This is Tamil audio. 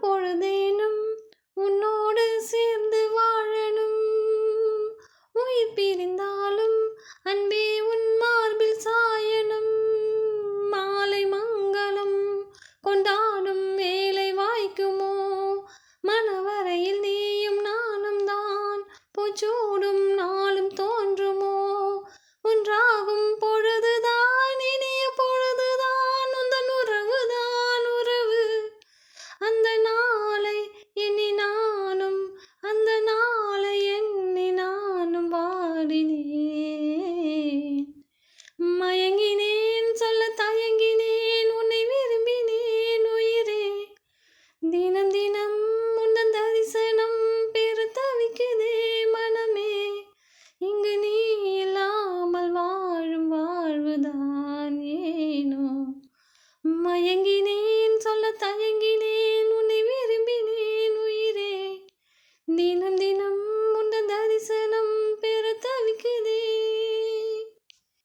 பொழுதேனும் உன்னோடு சேர்ந்து வாழணும். உயிர் பிரிந்தாலும் அன்பே உன் மார்பில் சாயணும். மாலை மங்களம் கொண்டாடும் வேலை வாய்க்குமோ? மனவரையில் நீயும் நானும் தான் பூச்சூடும் எண்ணி நானும் அந்த நாளை எண்ணி நானும் வாடினேன். மயங்கினேன் சொல்ல தயங்கினேன் உன்னை விரும்பினேன் உயிரே. தினம் தினம் உன்னன் தரிசனம் பெரு தவிக்குதே மனமே. இங்கு நீ இல்லாமல் வாழும் வாழ்வுதான் ஏனோ. மயங்கினேன்